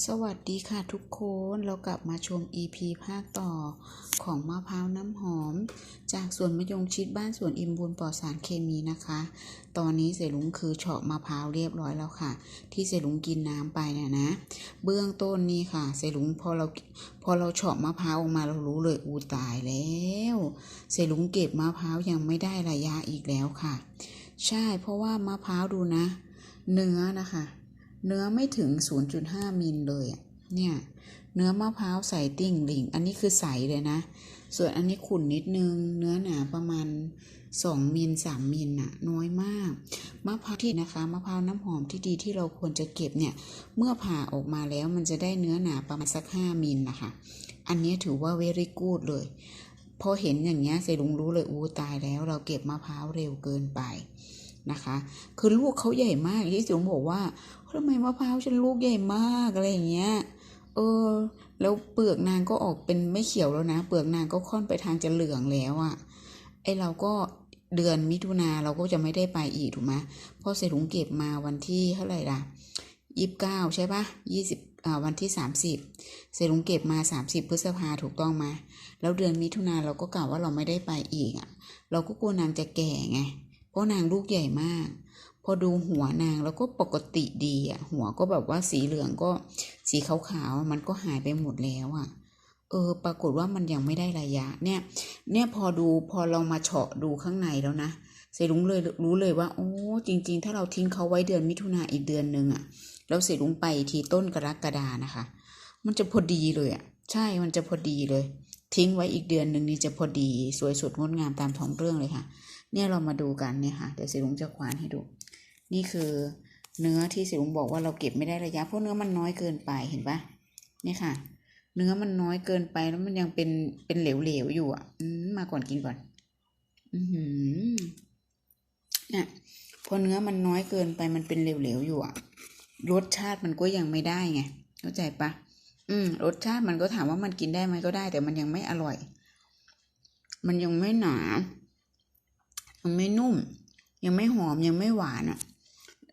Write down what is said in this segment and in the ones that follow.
สวัสดีค่ะทุกคน เรากลับมาชม EP ภาคต่อของมะพร้าวน้ำหอม จากสวนมะยงชิดบ้านสวนอิมบุญปลอดสารเคมีนะคะ ตอนนี้เสลุงคือเฉาะมะพร้าวเรียบร้อยแล้วค่ะ ที่เสลุงกินน้ำไปเนี่ยนะ เบื้องต้นนี่ค่ะเสลุงพอเราพอเราเฉาะมะพร้าวออกมาเรารู้เลยอูตายแล้วเสลุงเก็บมะพร้าวยังไม่ได้ระยะอีกแล้วค่ะ ใช่เพราะว่ามะพร้าวดูนะ เนื้อนะคะ เนื้อไม่ถึง 0.5 มิลเลยอะเนี่ยเนื้อมะพร้าวใสติ่งหลิง อันนี้คือใสเลยนะ ส่วนอันนี้ขุ่นนิดนึง เนื้อหนาประมาณ 2 มิล 3 มิลน่ะ น้อยมาก มะพร้าวที่นะคะ มะพร้าวน้ำหอมที่ดีที่เราควรจะเก็บเนี่ย เมื่อผ่าออกมาแล้วมันจะได้เนื้อหนาประมาณสัก 5 มิลนะคะ อันนี้ถือว่า very good เลย พอเห็นอย่างเงี้ยเซรุงรู้เลยอู้ตายแล้ว เราเก็บมะพร้าวเร็วเกินไป นะคะ คือลูกเขาใหญ่มากที่เซรุงบอกว่าทำไมมะพร้าวฉันลูกใหญ่มากอะไรอย่างเงี้ย เออ แล้วเปลือกนางก็ออกเป็นไม่เขียวแล้วนะ เปลือกนางก็ค่อนไปทางจะเหลืองแล้วอะ่ะ ไอเราก็เดือนมิถุนาเราก็จะไม่ได้ไปอีกถูกไหมเพราะเสรุงเก็บมาวันที่เท่าไหร่ล่ะยี่สิบเก้าใช่ปะยี่สิบวันที่สามสิบเสรุงเก็บมาสามสิบพฤษภาถูกต้องมา แล้วเดือนมิถุนาเราก็กล่าวว่าเราไม่ได้ไปอีกอะ่ะ เราก็กลัวนางจะแก่ไง เพราะนางลูกใหญ่มาก พอดูหัวนางแล้วก็ปกติดีอะ หัวก็แบบว่าสีเหลืองก็สีขาวๆมันก็หายไปหมดแล้วอะ เออ ปรากฏว่ามันยังไม่ได้ระยะ เนี่ย เนี่ยพอดูพอเรามาเฉาะดูข้างในแล้วนะเสรุงเลยรู้เลยว่า โอ้จริง ๆ ถ้าเราทิ้งเขาไว้เดือนมิถุนาอีกเดือนหนึ่งอะแล้วเสรุงไปทีต้นกรกฎานะคะ มันจะพอดีเลยอะ ใช่มันจะพอดีเลย ทิ้งไว้อีกเดือนหนึ่งนี่จะพอดีสวยสดงดงามตามท้องเรื่องเลยค่ะ เนี่ยเรามาดูกันเนี่ยค่ะเดี๋ยวเสรุงจะควานให้ดู นี่คือเนื้อที่สิลุงบอกว่าเราเก็บไม่ได้ระยะเพราะเนื้อมันน้อยเกินไปเห็นปะนี่ค่ะ เนื้อมันน้อยเกินไปแล้วมันยังเป็นเป็นเหลวๆอยู่อะอืมมาก่อนกินก่อน อือหือเนี่ยพอเนื้อมันน้อยเกินไปมันเป็นเหลวๆอยู่อะรสชาติมันก็ยังไม่ได้ไงเข้าใจปะอืมรสชาติมันก็ถามว่ามันกินได้ไหมก็ได้ แต่มันยังไม่อร่อย มันยังไม่หนา มันไม่นุ่ม ยังไม่หอมยังไม่หวานอะ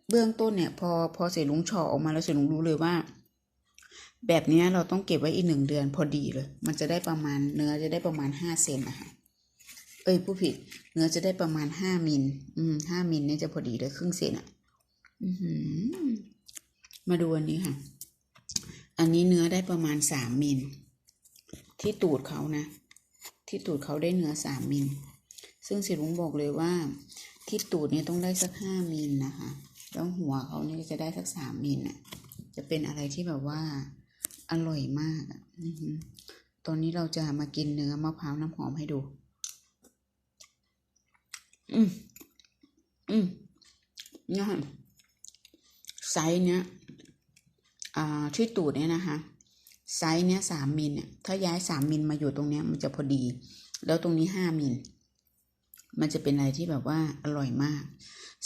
เบื้องต้นเนี่ย พอพอเสร็จลุงเฉาะออกมาแล้วเสร็จลุงรู้เลยว่า แบบเนี้ยเราต้องเก็บไว้อีกหนึ่งเดือนพอดีเลย มันจะได้ประมาณเนื้อจะได้ประมาณห้าเซนนะคะเอ้ยผู้ผิด เนื้อจะได้ประมาณห้ามิลอืมห้ามิลเนี่ยจะพอดีเลยครึ่งเซนอะมาดูอันนี้ค่ะ อันนี้เนื้อได้ประมาณสามมิลที่ตูดเขานะ ที่ตูดเขาได้เนื้อสามมิล ซึ่งสิรุ้งบอกเลยว่า ที่ตูดเนี่ยต้องได้สักห้ามิลนะคะ แล้วหัวเขาเนี่ยจะได้สักสามมิลอะ จะเป็นอะไรที่แบบว่าอร่อยมากอะตอนนี้เราจะมากินเนื้อมะพร้าวน้ำหอมให้ดู อืมอืมเนี่ยค่ะไซส์เนี้ยอ่าที่ตูดเนี่ยนะคะไซส์เนี้ยสามมิลเนี่ยถ้าย้ายสามมิลมาอยู่ตรงเนี้ยมันจะพอดี แล้วตรงนี้ห้ามิล มันจะเป็นอะไรที่แบบว่าอร่อยมาก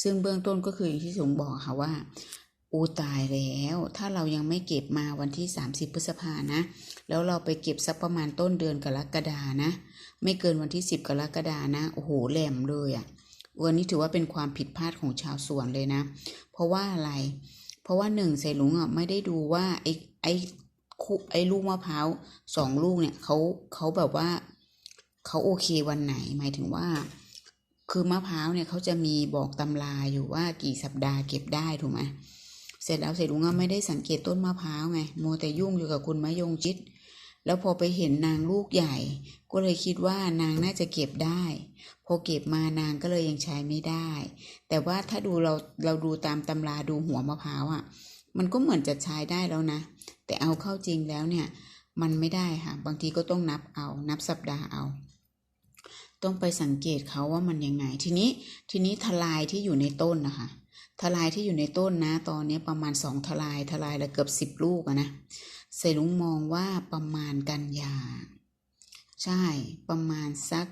ซึ่งเบื้องต้นก็คืออย่างที่สงบอกค่ะว่า อูตายแล้ว ถ้าเรายังไม่เก็บมาวันที่ 30 พฤษภานะ แล้วเราไปเก็บสักประมาณต้นเดือนกรกฎานะ ไม่เกินวันที่ 10 กรกฎานะ โอ้โห แหลมเลยอะ่ะวันนี้ถือว่าเป็นความผิดพลาดของชาวสวนเลยนะ เพราะว่าอะไร เพราะว่าหนึ่งใส่ลุงอะไม่ได้ดูว่าไอ้ไอ้คุไอ้ลูกมะพร้าวสองลูกเนี่ยเขาเขาแบบว่าเขาโอเควันไหน หมายถึงว่า คือมะพร้าวเนี่ยเขาจะมีบอกตำราอยู่ว่ากี่สัปดาห์เก็บได้ถูกไหมเสร็จแล้วเสร็จลุงก็ไม่ได้สังเกตต้นมะพร้าวไงโมแต่ยุ่งอยู่กับคุณมะยงชิด แล้วพอไปเห็นนางลูกใหญ่ ก็เลยคิดว่านางน่าจะเก็บได้ พอเก็บมานางก็เลยยังใช้ไม่ได้ แต่ว่าถ้าดูเราเราดูตามตำราดูหัวมะพร้าวอะ มันก็เหมือนจะใช้ได้แล้วนะ แต่เอาเข้าจริงแล้วเนี่ย มันไม่ได้ค่ะ บางทีก็ต้องนับเอา นับสัปดาห์เอา ต้องไปสังเกตเขาว่ามันยังไง ทีนี้ทีนี้ทลายที่อยู่ในต้นนะคะทลายที่อยู่ในต้นนะ ตอนนี้ประมาณสองทลายทลายละเกือบสิบลูกอะนะเซลุงมองว่าประมาณกันยา ใช่ประมาณสัก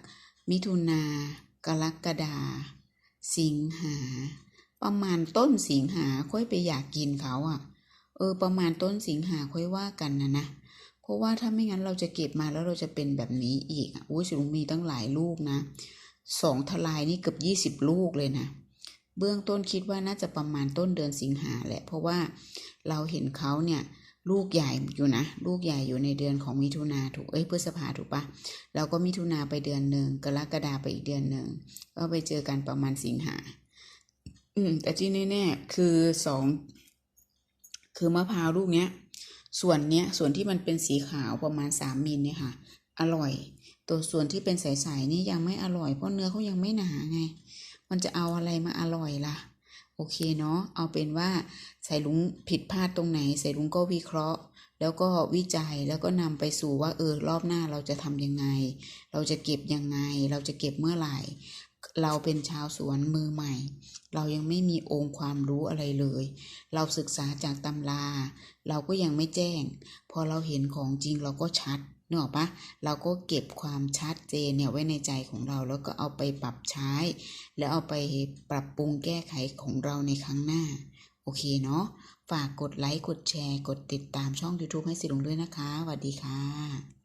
มิถุนากรกฎาสิงหา ประมาณต้นสิงหาค่อยไปอยากกินเขาอะ่ะ เออ ประมาณต้นสิงหาค่อยว่ากันนะนะ ราะว่าถ้าไม่งั้นเราจะเก็บมาแล้วเราจะเป็นแบบนี้อีกอุ้ยสิลุงมีตั้งหลายลูกนะสองทลายนี่เกือบยี่สิบลูกเลยนะ เบื้องต้นคิดว่าน่าจะประมาณต้นเดือนสิงหาแหละ เพราะว่าเราเห็นเขาเนี่ยลูกใหญ่อยู่นะ ลูกใหญ่อยู่ในเดือนของมิถุนาถูกเอ้ยพฤษภาถูกปะแล้วก็มิถุนาไปเดือนหนึ่งกรกฎาไปอีกเดือนหนึ่งก็ไปเจอกันประมาณสิงหา อืม แต่ที่แน่ๆคือสองคือมะพร้าวลูกเนี้ย ส่วนเนี้ยส่วนที่มันเป็นสีขาวประมาณสามมิลเนี่ยค่ะ อร่อย ตัวส่วนที่เป็นใสๆนี่ยังไม่อร่อยเพราะเนื้อเขายังไม่หนาไง มันจะเอาอะไรมาอร่อยล่ะ โอเคเนาะเอาเป็นว่าใส่ลุงผิดพลาดตรงไหน ใส่ลุงก็วิเคราะห์ แล้วก็วิจัยแล้วก็นำไปสู่ว่าเออรอบหน้าเราจะทำยังไง เราจะเก็บยังไง เราจะเก็บเมื่อไหร่ เราเป็นชาวสวนมือใหม่ เรายังไม่มีองค์ความรู้อะไรเลย เราศึกษาจากตำรา เราก็ยังไม่แจ้ง พอเราเห็นของจริงเราก็ชัดนึกออกปะเราก็เก็บความชัดเจนเนี่ยไว้ในใจของเราแล้วก็เอาไปปรับใช้ แล้วเอาไปปรับปรุงแก้ไขของเราในครั้งหน้า โอเคเนาะ ฝากกดไลค์ กดแชร์ กดติดตามช่อง YouTube ให้สิลุงด้วยนะคะสวัสดีค่ะ